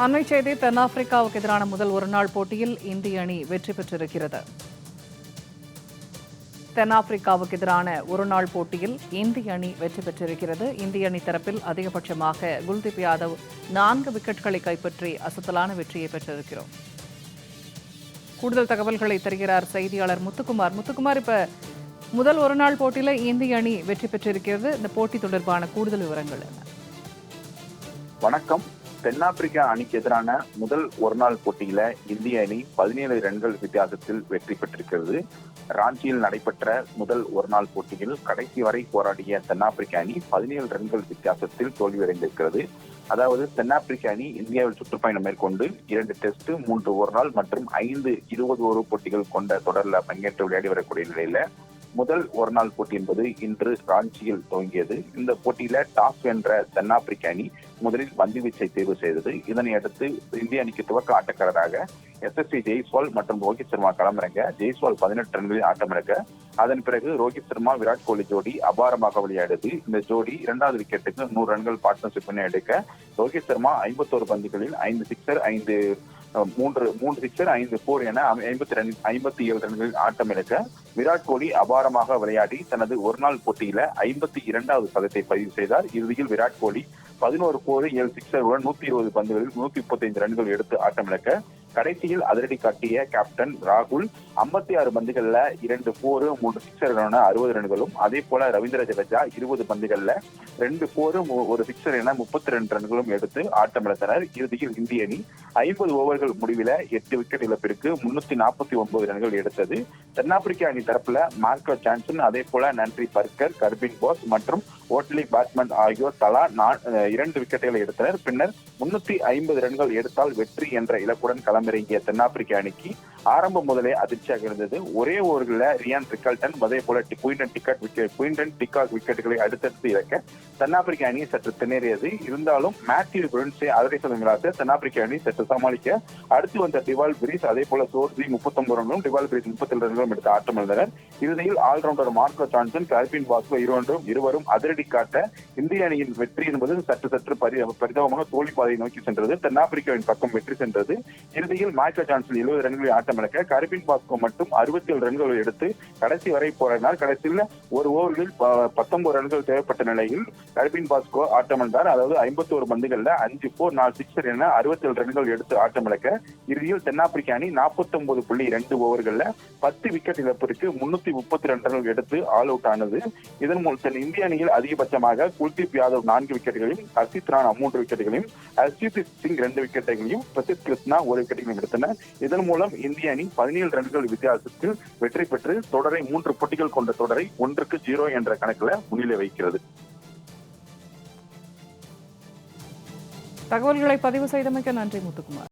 அண்மை செய்தி தென்னாப்பிரிக்காவுக்கு எதிரான முதல் ஒருநாள் போட்டியில் இந்திய அணி வெற்றி பெற்றிருக்கிறது. தென்னாப்பிரிக்காவுக்கு எதிரான ஒருநாள் போட்டியில் இந்திய அணி வெற்றி பெற்றிருக்கிறது. இந்திய அணி தரப்பில் அதிகபட்சமாக குல்தீப் யாதவ் நான்கு விக்கெட்களை கைப்பற்றி அசத்தலான வெற்றியை பெற்றிருக்கிறோம். கூடுதல் தகவல்களை தருகிறார் செய்தியாளர் முத்துக்குமார். முத்துக்குமார் இப்ப முதல் ஒருநாள் போட்டியில இந்திய அணி வெற்றி பெற்றிருக்கிறது. இந்த போட்டி தொடர்பான கூடுதல் விவரங்கள் என்ன? வணக்கம். தென்னாப்பிரிக்கா அணிக்கு எதிரான முதல் ஒருநாள் போட்டியில இந்திய அணி பதினேழு ரன்கள் வித்தியாசத்தில் வெற்றி பெற்றிருக்கிறது. ராஞ்சியில் நடைபெற்ற முதல் ஒருநாள் போட்டியில் கடைசி வரை போராடிய தென்னாப்பிரிக்க அணி பதினேழு ரன்கள் வித்தியாசத்தில் தோல்வியடைந்திருக்கிறது. அதாவது தென்னாப்பிரிக்க அணி இந்தியாவில் சுற்றுப்பயணம் மேற்கொண்டு இரண்டு டெஸ்ட் மூன்று ஒரு நாள் மற்றும் ஐந்து இருபது ஒரு போட்டிகள் கொண்ட தொடரில் பங்கேற்று விளையாடி வரக்கூடிய நிலையில முதல் ஒரு நாள் போட்டி என்பது இன்று ராஞ்சியில் துவங்கியது. இந்த போட்டியில டாஸ் வென்ற தென்னாப்பிரிக்க அணி முதலில் பந்து வீச்சை தேர்வு செய்தது. இதனை அடுத்து இந்திய அணிக்கு துவக்க ஆட்டக்காரராக எஸ் எஸ் சி ஜெய்ஸ்வால் மற்றும் ரோஹித் சர்மா களமிறங்க ஜெய்ஸ்வால் பதினெட்டு ரன்களில் ஆட்டமிறக்க அதன் பிறகு ரோஹித் சர்மா விராட் கோலி ஜோடி அபாரமாக விளையாடுது இந்த ஜோடி இரண்டாவது விக்கெட்டுக்கு நூறு ரன்கள் பார்ட்னர்ஷிப் எடுக்க ரோஹித் சர்மா ஐம்பத்தோரு பந்துகளில் ஐந்து சிக்ஸர் ஐந்து மூன்று மூன்று சிக்ஸர் ஐந்து போர் என ஐம்பத்தி ரன் ஐம்பத்தி ஏழு ரன்களில் ஆட்டமிழக்க விராட் கோலி அபாரமாக விளையாடி தனது ஒருநாள் போட்டியில ஐம்பத்தி இரண்டாவது சதத்தை பதிவு செய்தார். இறுதியில் விராட் கோலி பதினோரு போர் ஏழு சிக்ஸருடன் நூத்தி இருபது பந்துகளில் நூத்தி முப்பத்தைந்து ரன்கள் எடுத்து ஆட்டமிழக்க கடைசியில் அதிரடி காட்டிய கேப்டன் ராகுல் ஐம்பத்தி ஆறு பந்துகள்ல இரண்டு போரு மூன்று சிக்ஸர் er அறுபது ரன்களும் அதே போல ரவீந்திர ஜடேஜா இருபது பந்துகள்ல ரெண்டு போரு ஒரு சிக்ஸர் er என முப்பத்தி ரெண்டு ரன்களும் எடுத்து ஆட்டமிழந்தனர் இறுதியில் இந்திய அணி ஐம்பது ஓவர்கள் முடிவில எட்டு விக்கெட் இழப்பிற்கு முன்னூத்தி நாற்பத்தி ஒன்பது ரன்கள் எடுத்தது. தென்னாப்பிரிக்க அணி தரப்புல மார்க்கோ ஜான்சன் அதே போல நன்றி பர்கர் கர்பின் போஸ் மற்றும் ஓட்லி பேட்மன் ஆகியோர் தலா இரண்டு விக்கெட்டுகளை எடுத்தனர். பின்னர் முன்னூத்தி ஐம்பது ரன்கள் எடுத்தால் வெற்றி என்ற இலக்குடன் களம் தென்னாப்பிரிக்க அணிக்கு ஆரம்பம் முதலே அதிர்ச்சியாக இருந்தது. ஒரே ஓவர்களில் ரியான் ரிக்கல்டன் அதே போல குயின்டன் டிக்கெட் விக்கெட் குயின்டன் டிக்காக் விக்கெட்டுகளை அடுத்தடுத்து இறக்க தென்னாப்பிரிக்க அணி சற்று திணறியது. இருந்தாலும் மேத்யூ பிரின்ஸை அதிரை சொல்லுங்களாக தென்னாப்பிரிக்க அணி சற்று சமாளிக்க அடுத்து வந்த டிவால் பிரிஸ் அதே போல சோர்ஜி முப்பத்தொன்பது ரன்களும் டிவால் பிரிஸ் முப்பத்தி ரன்களும் எடுத்து ஆட்டம் இழந்தனர் இறுதியில் ஆல்ரவுண்டர் மார்க்கோ ஜான்சன் கல்பின் வாஸ்கோ இருவரும் இருவரும் அதிரடி காட்ட இந்திய அணியின் வெற்றி என்பது சற்று சற்று பரி பரிதாபமாக தோல்வி பாதையை நோக்கி சென்றது. தென்னாப்பிரிக்காவின் பக்கம் வெற்றி சென்றது. இறுதியில் மார்க்கோ ஜான்சன் எழுபது ரன்களில் ஆட்டமிழக்க கருப்பின் பாஸ்கோ மட்டும் அறுபத்தி ஏழு ரன்கள் எடுத்து கடைசி வரை போராடினார். கடைசியில் ஒரு ஓவரில் பத்தொன்பது ரன்கள் தேவைப்பட்ட நிலையில் கருப்பின் பாஸ்கோ ஆட்டம் ஆட்டமிழந்தார் அதாவது ஐம்பத்தி ஒரு பந்துகள்ல அஞ்சு போர் நாலு சிக்ஸர் என அறுபத்தி ஏழு ரன்கள் எடுத்து ஆட்டம் இழக்க இறுதியில் தென்னாப்பிரிக்க அணி நாற்பத்தி ஒன்பது புள்ளி ரெண்டு ஓவர்கள்ல பத்து விக்கெட் இழப்பிற்கு முன்னூத்தி முப்பத்தி ரெண்டு ரன்கள் எடுத்து ஆல் அவுட் ஆனது. இதன் மூலம் தென் இந்திய அணியில் அதிகபட்சமாக குல்தீப் யாதவ் நான்கு விக்கெட்டுகளையும் ஹர்ஷித் ராணா மூன்று விக்கெட்டுகளையும் ஹர்ஷித் சிங் ரெண்டு விக்கெட்டுகளையும் பிரசித் கிருஷ்ணா ஒரு விக்கெட்டுகளையும் எடுத்தனர். இதன் மூலம் இந்திய இந்திய அணி பதினேழு ரன்கள் வித்தியாசத்தில் வெற்றி பெற்று தொடரை மூன்று போட்டிகள் கொண்ட தொடரை ஒன்றுக்கு ஜீரோ என்ற கணக்கில் முன்னிலை வைக்கிறது தகவல்களை பதிவு செய்தமைக்க நன்றி முத்துக்குமார்.